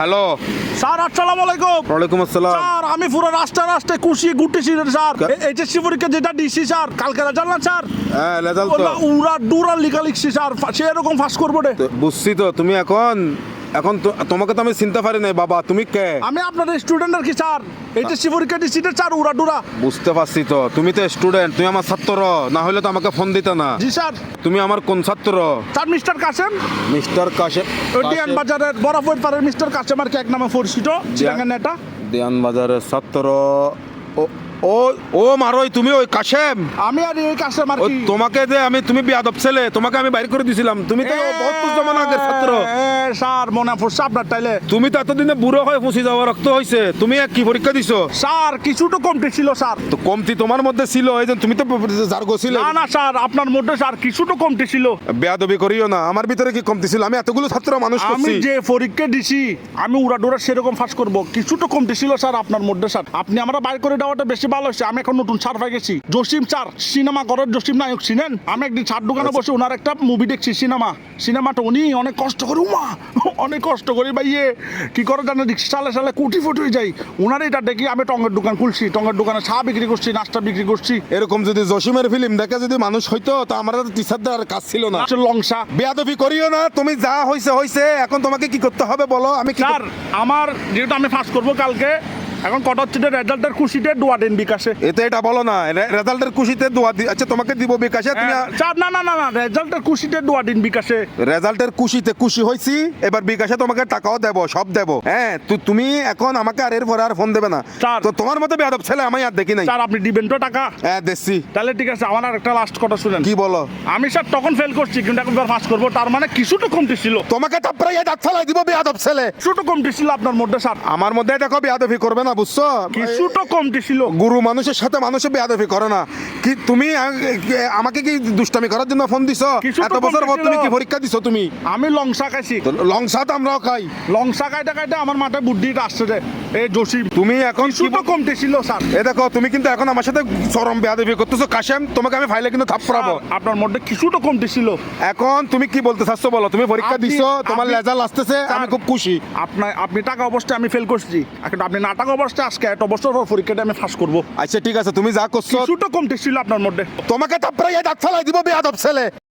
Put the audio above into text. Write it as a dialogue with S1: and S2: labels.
S1: Hello.
S2: Sir আসসালামু আলাইকুম।
S1: ওয়ালাইকুম আসসালাম।
S2: স্যার আমি পুরো রাস্তা রাস্তায় কুশিয়ে গুটি রে স্যার। এইচএসসি পরীক্ষা যেটা দিছি স্যার কালকে রেজাল্ট না স্যার?
S1: হ্যাঁ রেজাল্ট তো।
S2: উড়া ডুরা লিখা লিখছি স্যার। সেরকম ফাঁস করব রে।
S1: বুঝছি তো তুমি এখন? এখন তো- তোমাকে তো আমি চিন্তা পারি নাই বাবা। তুমি কে?
S2: আমি আপনার স্টুডেন্ট আর কি স্যার? এইচএসসি পরীক্ষা দিছি রে স্যার উড়া ডুরা।
S1: বুঝতে পারছি তো। তুমি তো স্টুডেন্ট তুমি আমার ছাত্র না হলে তো আমাকে ফোন দিতে না।
S2: জি স্যার।
S1: তুমি আমার কোন ছাত্র?
S2: Sir mister Kasem
S1: mister Kashem
S2: ডিয়ান বাজারের বরাবর পাড়ার মিস্টার কাসেম আর কি এক নামে পরিচিত চিটাঙ্গের নেতা।
S1: দিয়ান বাজারের ছাত্র। ও ও ও মারোই তুমি ওই কাশেম।
S2: আমি আর কাসেম আর কি।
S1: তোমাকে যে আমি তুমি বিয়াদব ছেলে তোমাকে আমি বাইর করে দিছিলাম। তুমি তো বহুত জমান আগের ছাত্র।
S2: স্যার মনে পড়ছে আপনার তাইলে।
S1: তুমি তো এতদিনে বুড়ো হয়ে ফুসি যাওয়া রক্ত তুমি কি পরীক্ষা দিছো?
S2: স্যার কিছুটা কমতে ছিল স্যার।
S1: তো কমতি তোমার মধ্যে ছিল এই যে তুমি তো জার্গো ছিলে
S2: না না স্যার আপনার মধ্যে স্যার কিছুটা কমতে ছিল।
S1: বেয়াদবি করিও না আমার ভিতরে কি কমতি ছিল? আমি এতগুলো ছাত্র মানুষ
S2: আমি যে পরীক্ষা দিছি আমি উড়া ডোরা সেরকম ফাঁস করব। কিছুটা কমতে ছিল স্যার আপনার মধ্যে স্যার। আপনি আমরা বাইর করে দেওয়াটা বেশি ভালো হয়েছে আমি এখন নতুন সার পাই গেছি। জসিম স্যার সিনেমা ঘরের জসিম নায়ক ছিলেন। আমি একদিন ছাড় দোকানে বসে ওনার একটা মুভি দেখছি সিনেমা। সিনেমাটা উনি অনেক কষ্ট করে উমা! অনেক কষ্ট করে ভাইয়ে। কি করে রিক্সা সালে সালে কুটি ফুটি হয়ে যাই ওনার এটা দেখি আমি টঙ্গের দোকান খুলছি। টঙ্গের দোকানে চা বিক্রি করছি নাস্তা বিক্রি করছি।
S1: এরকম যদি জসিমের ফিল্ম দেখে যদি মানুষ হইতো তো আমার টিচারদের কাজ ছিল না।
S2: লংসা।
S1: বেয়াদবি করিও না তুমি যা হইছে হইছে এখন তোমাকে কি করতে হবে বলো? আমি
S2: আমার যেহেতু আমি ফাঁস করব কালকে এখন কটা হচ্ছে রেজাল্টের খুশিতে দোয়া দেন বিকাশে।
S1: এতে এটা বলো না রেজাল্টের খুশিতে দোয়া দি আচ্ছা তোমাকে দিব বিকাশে? তুমি
S2: হ্যাঁ, না না না না রেজাল্টের খুশিতে দোয়া দিন বিকাশে।
S1: রেজাল্টের খুশিতে খুশি হইছি এবার বিকাশে তোমাকে টাকাও দেব সব দেব। হ্যাঁ তো তুমি এখন আমাকে আর এরপরে আর ফোন দেবে না। তো তোমার মতো বেয়াদব ছেলে আমি আর দেখি নাই।
S2: স্যার আপনি দিবেন তো টাকা?
S1: হ্যাঁ দেখছি।
S2: তাহলে ঠিক আছে আমার আর একটা লাস্ট কথা শুনেন।
S1: কি বলো?
S2: আমি স্যার তখন ফেল করছি কিন্তু এখন পাস করব তার মানে কিছুটা কমতি ছিল।
S1: তোমাকে দাঁত ফেলাই দিব বেয়াদব ছেলে।
S2: কিছুটা কমতি ছিল আপনার মধ্যে স্যার।
S1: আমার মধ্যে দেখো বেয়াদবি করবে না। বুঝছ?
S2: কিছুটা কমতি ছিল।
S1: গুরু মানুষের সাথে মানুষের বেয়াদফি করে না। কি তুমি আমাকে কি দুষ্টামি করার জন্য ফোন দিছো? এত বছর পর তুমি। কি পরীক্ষা দিছো তুমি?
S2: আমি লংসা খাইছি।
S1: লং সাত আমরাও খাই।
S2: লংসা খাইতে খাইতে আমার মাথায় বুদ্ধিটা আসছে এই জসিম
S1: তুমি এখন
S2: কিছুটা কমতি ছিল স্যার।
S1: এ দেখো তুমি কিন্তু এখন আমার সাথে চরম বেয়াদবি করতেছো। কাশেম তোমাকে আমি ফাইলে কিন্তু
S2: স্যার, আপনার মধ্যে কিছুটা কমতি ছিল
S1: এখন তুমি কি বলতে চাচ্ছ বলো? তুমি পরীক্ষা দিছো তোমার রেজাল্ট আসতেছে আমি খুব খুশি।
S2: আপনার আপনি টাকা অবস্থায় আমি ফেল করছি। এখন আপনি না টাকা অবস্থায় আজকে এত বছর পর পরীক্ষাটা আমি ফাঁস করব।
S1: আচ্ছা ঠিক আছে তুমি যা করছ
S2: কিছুটা কমতি ছিল আপনার মধ্যে।
S1: তোমাকে তারপরে দাঁত ফেলাই দিব বেয়াদব ছেলে।